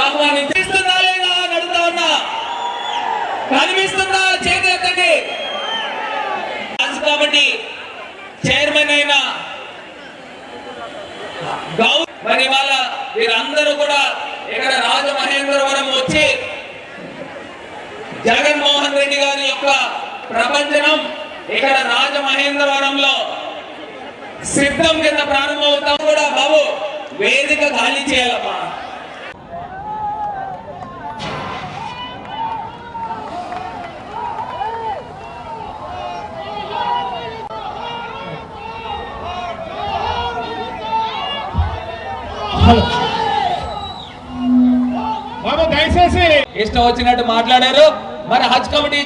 ఇక్కడికి ఆహ్వానిస్తుందా లేదా అని అడుగుతా ఉన్నా. కనిపిస్తుందా చేతి కాబట్టి చైర్మన్ అయిన గౌ మరి వాళ్ళ వీరందరూ కూడా ఇక్కడ రాజమహేంద్రవరం వచ్చి జగన్మోహన్ రెడ్డి గారి యొక్క ప్రపంచనం ఇక్కడ రాజమహేంద్రవరంలో సిద్ధం కింద ప్రారంభమవుతాం కూడా బాబు. వేదిక ఖాళీ చేయాలమ్మా. బాబు దయచేసి. ఇష్టం వచ్చినట్టు మాట్లాడారు. మరి హజ్ కమిటీ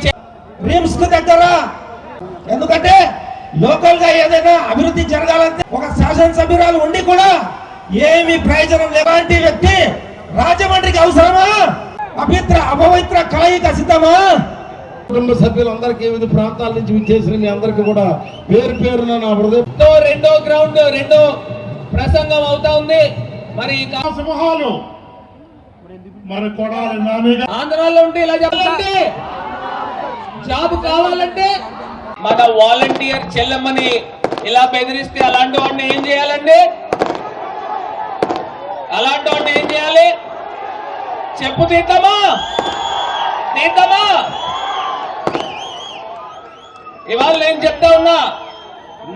రిమ్స్కు దగ్గర. ఎందుకంటే లోకల్గా ఏదైనా అభివృద్ధి జరగాలంటే ఒక శాసనసభ్యురాలు ఉండి కూడా ఏమి ప్రయోజనం లేవాంటి వ్యక్తి రాజమండ్రికి అవసరమా? అభిత్ర అపవిత్ర కలయిక సిద్ధమా? కుటుంబ సభ్యులందరికీ వివిధ ప్రాంతాల నుంచి విచ్చేసిన మీ అందరికీ కూడా పేరు పేరున నా హృదయ రెండో రెండో గ్రౌండ్ రెండో ప్రసంగం అవుతా ఉంది. మరి సింహాలు. మరి కొడాలి ఆంధ్రాలో ఉంటే ఇలా చెప్పాలంటే జాబ్ కావాలంటే మన వాలంటీర్ చెల్లెమ్మని ఇలా బెదిరిస్తే అలాంటి వాడిని ఏం చేయాలండి? అలాంటి వాడిని ఏం చేయాలి? చెప్పు తీద్దామా తీద్దామా ఇవాళ నేను చెప్తా ఉన్నా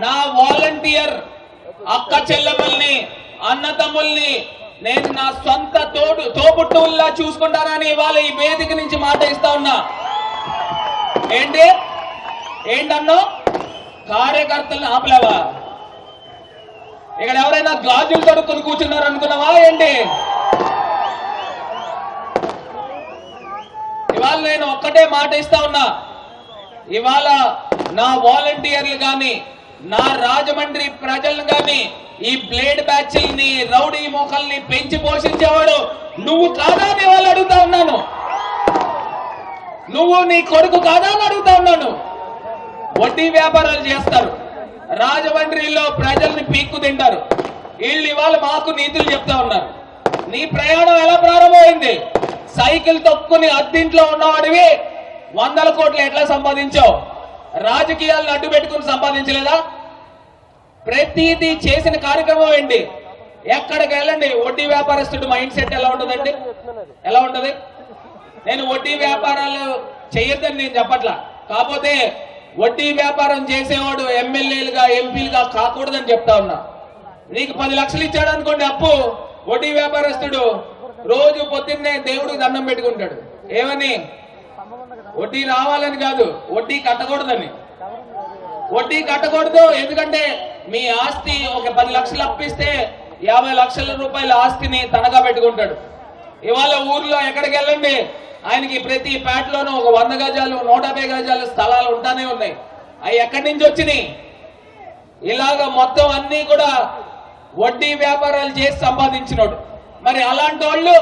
నా వాలంటీర్ అక్క చెల్లెమ్మల్ని అన్న తమ్ముల్ని నేను నా సొంత తోడు తోబుట్టువుల్లా చూసుకుంటానని ఇవాళ ఈ వేదిక నుంచి మాట ఇస్తా ఉన్నా. ఏంటి? ఏంటన్నో? కార్యకర్తల్ని ఆపలేవా? ఇక్కడ ఎవరైనా గాజులు తడుక్కుని కూర్చున్నారు అనుకున్నావా? ఏంటి? ఇవాళ నేను ఒక్కటే మాట ఇస్తా ఉన్నా. ఇవాళ నా వాలంటీర్లు కానీ నా రాజమండ్రి ప్రజలను కానీ ఈ బ్లేడ్ బ్యాచ్ల్ని రౌడీ మోకల్ని పెంచి పోషించేవాడు నువ్వు కాదా అని వాళ్ళు అడుగుతా ఉన్నాను. నువ్వు నీ కొడుకు కాదా అని అడుగుతా ఉన్నాను. వడ్డీ వ్యాపారాలు చేస్తారు. రాజమండ్రిలో ప్రజల్ని పీక్కు తింటారు. వీళ్ళు ఇవాళ మాకు నీతులు చెప్తా ఉన్నారు. నీ ప్రయాణం ఎలా ప్రారంభమైంది? సైకిల్ తొక్కుని అద్దింట్లో ఉన్నవాడివి వందల కోట్లు ఎట్లా సంపాదించావు? రాజకీయాలను అడ్డు పెట్టుకుని సంపాదించలేదా? ప్రతిదీ చేసిన కార్యక్రమం ఏంటి? ఎక్కడికి వెళ్ళండి? వడ్డీ వ్యాపారస్తుడు మైండ్ సెట్ ఎలా ఉంటుందండి? ఎలా ఉంటుంది? నేను వడ్డీ వ్యాపారాలు చేయొద్దని నేను చెప్పట్లా. కాకపోతే వడ్డీ వ్యాపారం చేసేవాడు ఎమ్మెల్యేలుగా ఎంపీలుగా కాకూడదని చెప్తా ఉన్నా. నీకు పది లక్షలు ఇచ్చాడు అనుకోండి అప్పు. వడ్డీ వ్యాపారస్తుడు రోజు పొద్దున్నే దేవుడికి దండం పెట్టుకుంటాడు. ఏమని? వడ్డీ రావాలని కాదు వడ్డీ కట్టకూడదని. వడ్డీ కట్టకూడదు ఎందుకంటే మీ ఆస్తి ఒక పది లక్షలు అప్పిస్తే యాభై లక్షల రూపాయల ఆస్తిని తనగా పెట్టుకుంటాడు. ఇవాళ ఊర్లో ఎక్కడికి వెళ్ళండి? ఆయనకి ప్రతి ప్యాట్లోనూ ఒక వంద గజాలు నూట గజాలు స్థలాలు ఉంటానే ఉన్నాయి. అవి ఎక్కడి నుంచి వచ్చినాయి? ఇలాగ మొత్తం అన్ని కూడా వడ్డీ వ్యాపారాలు చేసి సంపాదించినోడు. మరి అలాంటి వాళ్ళు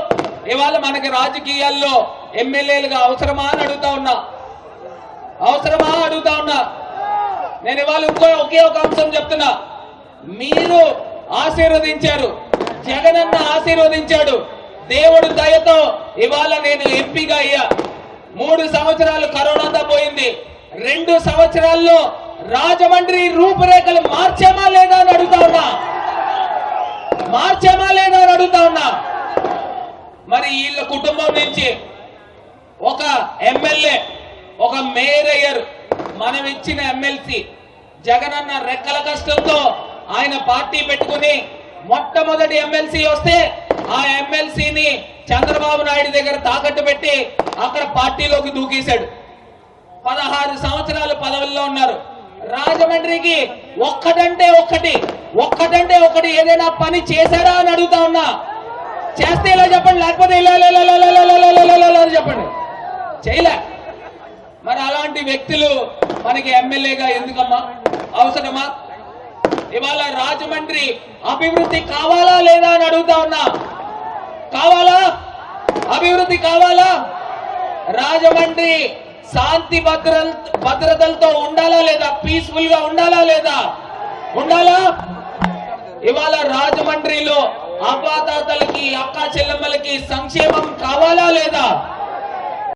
ఇవాళ మనకి రాజకీయాల్లో ఎమ్మెల్యేలుగా అవసరమా అని అడుగుతా ఉన్నా. అవసరమా అడుగుతా ఉన్నా. నేను ఇవాళ ఇంకో ఒకే ఒక అంశం చెప్తున్నా. మీరు ఆశీర్వదించారు. జగనన్న ఆశీర్వదించాడు. దేవుడు దయతో ఇవాళ నేను ఎంపీగా అయ్యా. మూడు సంవత్సరాలు కరోనాతో పోయింది. రెండు సంవత్సరాల్లో రాజమండ్రి రూపురేఖలు మార్చామా లేదా అని అడుగుతా ఉన్నా. మార్చామా లేదా అని అడుగుతా ఉన్నా. మరి వీళ్ళ కుటుంబం నుంచి ఒక ఎమ్మెల్యే ఒక మేయర్ అయ్యారు. మనం ఇచ్చిన ఎమ్మెల్సీ అన్న రెక్కల కష్టంతో ఆయన పార్టీ పెట్టుకుని మొట్టమొదటి ఎమ్మెల్సీ వస్తే ఆ ఎమ్మెల్సీని చంద్రబాబు నాయుడు దగ్గర తాకట్టు పెట్టి అక్కడ పార్టీలోకి దూకేశాడు. పదహారు సంవత్సరాలు పదవుల్లో ఉన్నారు. రాజమండ్రికి ఒక్కటంటే ఒక్కటి ఒక్కటంటే ఒకటి ఏదైనా పని చేశారా అని అడుగుతా ఉన్నా. చేస్తే ఇలా చెప్పండి లేకపోతే ఇలా చెప్పండి. చేయలే. మరి అలాంటి వ్యక్తులు మనకి ఎమ్మెల్యేగా ఎందుకమ్మా? అవసరమా? ఇవాళ రాజమండ్రి అభివృద్ధి కావాలా లేదా అని అడుగుతా ఉన్నా. కావాలా? అభివృద్ధి కావాలా? రాజమండ్రి శాంతి భద్ర భద్రతలతో ఉండాలా లేదా? పీస్ఫుల్గా ఉండాలా లేదా? ఉండాలా? ఇవాళ రాజమండ్రిలో అవ్వాతాతలకి అక్క చెల్లెమ్మలకి సంక్షేమం కావాలా లేదా?